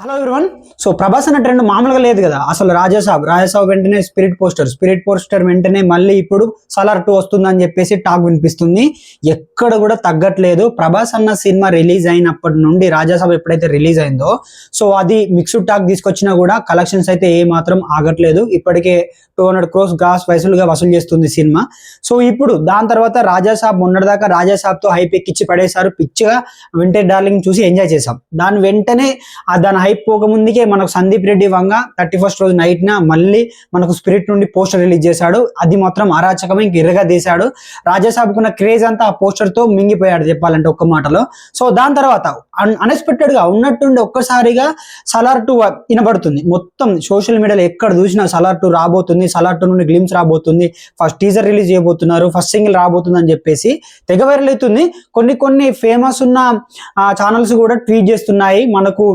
Hello everyone so Prabhas అన్న trend మామూలుగా లేదు కదా. అసలు రాజాసాబ్ రాజాసాబ్ వెంటనే స్పిరిట్ పోస్టర్ స్పిరిట్ పోస్టర్ వెంటనే మళ్ళీ ఇప్పుడు సలార్ టూ వస్తుందని చెప్పేసి టాక్ వినిపిస్తుంది. ఎక్కడ కూడా తగ్గట్లేదు. ప్రభాస్ అన్న సినిమా రిలీజ్ అయినప్పటి నుండి రాజాసాబ్ ఎప్పుడైతే రిలీజ్ అయిందో సో అది మిక్స్డ్ టాక్ తీసుకొచ్చినా కూడా కలెక్షన్స్ అయితే ఏ మాత్రం ఆగట్లేదు. ఇప్పటికే టూ హండ్రెడ్ క్రోస్ గ్రాస్ వయసులుగా వసూలు చేస్తుంది సినిమా. సో ఇప్పుడు దాని తర్వాత రాజాసాబ్ మొన్నటిదాకా రాజాసాబ్తో హైప్ ఎక్కిచ్చి పడేశారు. పిచ్చిగా వింటర్ డార్లింగ్ చూసి ఎంజాయ్ చేసాం దాని వెంటనే దాని హైప్ పోకముందుకే మనకు సందీప్ రెడ్డి వంగ థర్టీ ఫస్ట్ రోజు నైట్న మళ్ళీ మనకు స్పిరిట్ నుండి పోస్టర్ రిలీజ్ చేశాడు. అది మాత్రం అరాచకమే ఇంక ఇరగా తీశాడు. రాజాసాబ్కున్న క్రేజ్ అంతా ఆ పోస్టర్తో మింగిపోయాడు చెప్పాలంటే ఒక్క మాటలో. సో దాని తర్వాత అన్ఎక్స్పెక్టెడ్గా ఉన్నట్టుండి ఒక్కసారిగా సలార్ టూ వినబడుతుంది. మొత్తం సోషల్ మీడియాలో ఎక్కడ చూసినా సలార్ టూ రాబోతుంది సలార్ టూ నుండి గ్లిమ్స్ రాబోతుంది ఫస్ట్ టీజర్ రిలీజ్ చేయబోతున్నారు ఫస్ట్ సింగిల్ రాబోతుంది అని చెప్పేసి తెగ వైరల్ అవుతుంది. కొన్ని కొన్ని ఫేమస్ ఉన్న ఛానల్స్ కూడా ట్వీట్ చేస్తున్నాయి. మనకు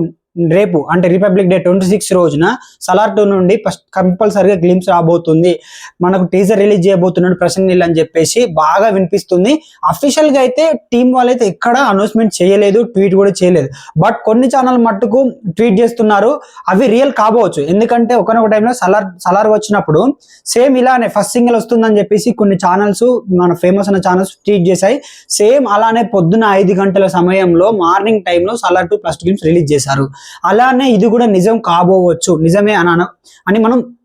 రేపు అంటే రిపబ్లిక్ డే ట్వంటీ సిక్స్ రోజున సలార్ టూ నుండి ఫస్ట్ కంపల్సరిగా గ్లిమ్స్ రాబోతుంది. మనకు టీజర్ రిలీజ్ చేయబోతున్నాడు ప్రసన్న నీల్ అని చెప్పేసి బాగా వినిపిస్తుంది. అఫీషియల్గా అయితే టీం వాళ్ళైతే ఎక్కడ అనౌన్స్మెంట్ చేయలేదు ట్వీట్ కూడా చేయలేదు. బట్ కొన్ని ఛానల్ మట్టుకు ట్వీట్ చేస్తున్నారు. అవి రియల్ కాబోవచ్చు. ఎందుకంటే ఒకనొక టైంలో సలార్ సలార్ వచ్చినప్పుడు సేమ్ ఇలానే ఫస్ట్ సింగిల్ వస్తుందని చెప్పేసి కొన్ని ఛానల్స్ మన ఫేమస్ అయిన ఛానల్స్ ట్వీట్ చేశాయి. సేమ్ అలానే పొద్దున ఐదు గంటల సమయంలో మార్నింగ్ టైంలో Salaar two first games release చేశారు. అలానే ఇది కూడా నిజం కాబోవచ్చు నిజమే అని అన- అని మనం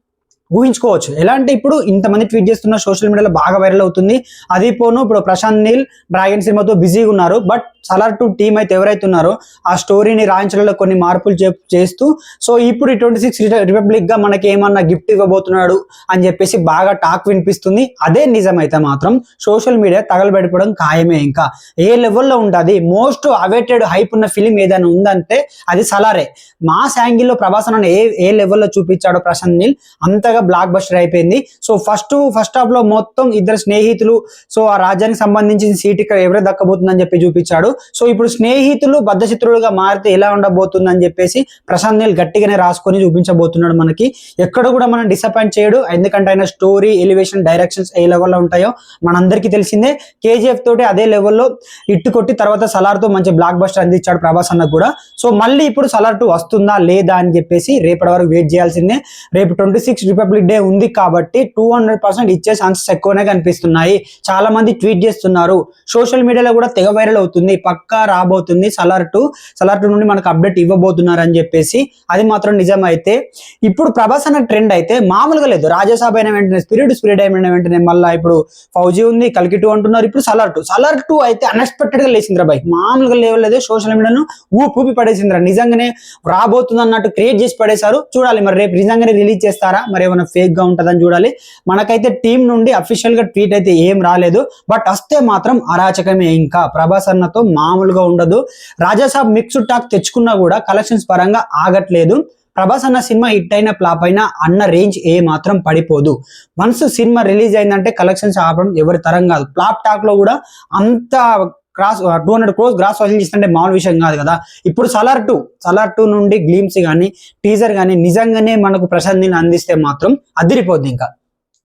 ఊహించుకోవచ్చు. ఎలా అంటే ఇప్పుడు ఇంతమంది ట్వీట్ చేస్తున్న సోషల్ మీడియాలో బాగా వైరల్ అవుతుంది. అది పోను ఇప్పుడు ప్రశాంత్ నీల్ డ్రాగన్ సినిమాతో బిజీగా ఉన్నారు. బట్ సలార్ టూ టీం అయితే ఎవరైతే ఉన్నారో ఆ స్టోరీని రాయించడంలో కొన్ని మార్పులు చే- చేస్తూ సో ఇప్పుడు ఈ ట్వంటీ సిక్స్ రిపబ్లిక్గా మనకి ఏమన్నా గిఫ్ట్ ఇవ్వబోతున్నాడు అని చెప్పేసి బాగా టాక్ వినిపిస్తుంది. అదే నిజమైతే మాత్రం సోషల్ మీడియా తగలబెట్టుకోవడం ఖాయమే ఇంకా. ఏ లెవెల్లో ఉంటుంది? మోస్ట్ అవేటెడ్ హైప్ ఉన్న ఫిలిం ఏదైనా ఉందంటే అది సలారే. మాస్ యాంగిల్లో ప్రభాస్ ఏ ఏ లెవెల్లో చూపించాడో ప్రశాంత్ నీల్ అంతగా బ్లాక్ బస్టర్ అయిపోయింది. సో ఫస్ట్ ఫస్ట్ హాఫ్లో మొత్తం ఇద్దరు స్నేహితులు సో ఆ రాజ్యానికి సంబంధించిన సీట్ ఇక్కడ ఎవరే దక్కబోతుందని చెప్పి చూపించాడు. సో ఇప్పుడు స్నేహితులు బద్ధశత్రులుగా మారితే ఎలా ఉండబోతుందని చెప్పేసి ప్రశాంత్ నీల్ గట్టిగానే రాసుకొని చూపించబోతున్నాడు మనకి. ఎక్కడ కూడా మనం డిసప్పాయింట్ చేయడు. ఎందుకంటే ఆయన స్టోరీ ఎలివేషన్ డైరెక్షన్స్ ఏ లెవెల్లో ఉంటాయో మనందరికీ తెలిసిందే. కేజీఎఫ్ తోటి అదే లెవెల్లో ఇట్టు కొట్టి తర్వాత సలార్తో మంచి బ్లాక్ బస్టర్ అందించాడు ప్రభాస్ అన్న కూడా. సో మళ్ళీ ఇప్పుడు సలార్ టూ వస్తుందా లేదా అని చెప్పేసి రేపటి వరకు వెయిట్ చేయాల్సిందే. రేపు ట్వంటీ సిక్స్ రిపబ్లిక్ డే ఉంది కాబట్టి టూ హండ్రెడ్ పర్సెంట్ ఇచ్చే ఛాన్సెస్ ఎక్కువనే కనిపిస్తున్నాయి. చాలా మంది ట్వీట్ చేస్తున్నారు సోషల్ మీడియాలో కూడా తెగ వైరల్ అవుతుంది. పక్కా రాబోతుంది సలార్ టూ. సలార్ టూ నుండి మనకు అప్డేట్ ఇవ్వబోతున్నారు అని చెప్పేసి అది మాత్రం నిజమైతే ఇప్పుడు ప్రభాస్ అన్న ట్రెండ్ అయితే మామూలుగా లేదు. రాజ్యసభ అయిన వెంటనే స్పిరిట్ స్పిరిట్ అయిన వెంటనే మళ్ళీ ఇప్పుడు ఫౌజీ ఉంది కలికి టూ అంటున్నారు. ఇప్పుడు సలార్ టూ. సలార్ టూ అయితే అన్ఎక్స్పెక్టెడ్గా లేచిందిరా బై మామూలుగా లేవలేదే సోషల్ మీడియాను ఊపి ఊపి పడేసిందిరా. నిజంగానే రాబోతుంది అన్నట్టు క్రియేట్ చేసి పడేశారు. చూడాలి మరి రేపు నిజంగానే రిలీజ్ చేస్తారా? మరి ఏమైనా ఫేక్గా ఉంటుందని చూడాలి. మనకైతే టీం నుండి అఫీషియల్గా ట్వీట్ అయితే ఏం రాలేదు. బట్ వస్తే మాత్రం అరాచకమే ఇంకా. ప్రభాస్ అన్నతో మామూలుగా ఉండదు. రాజాసాబ్ మిక్స్డ్ టాక్ తెచ్చుకున్నా కూడా కలెక్షన్స్ పరంగా ఆగట్లేదు. ప్రభాస్ అన్న సినిమా హిట్ అయిన ఫ్లాప్ అయినా అన్న రేంజ్ ఏ మాత్రం పడిపోదు. వన్స్ సినిమా రిలీజ్ అయిందంటే కలెక్షన్స్ ఆపడం ఎవరి తరం కాదు. ఫ్లాప్ టాక్లో కూడా అంత cross two hundred crores gross వసూలు చేస్తుంటే మామూలు విషయం కాదు కదా. ఇప్పుడు సలార్ టూ సలార్ టూ నుండి గ్లీమ్స్ కానీ టీజర్ కానీ నిజంగానే మనకు ప్రశాంతిని అందిస్తే మాత్రం అదిరిపోద్ది ఇంకా.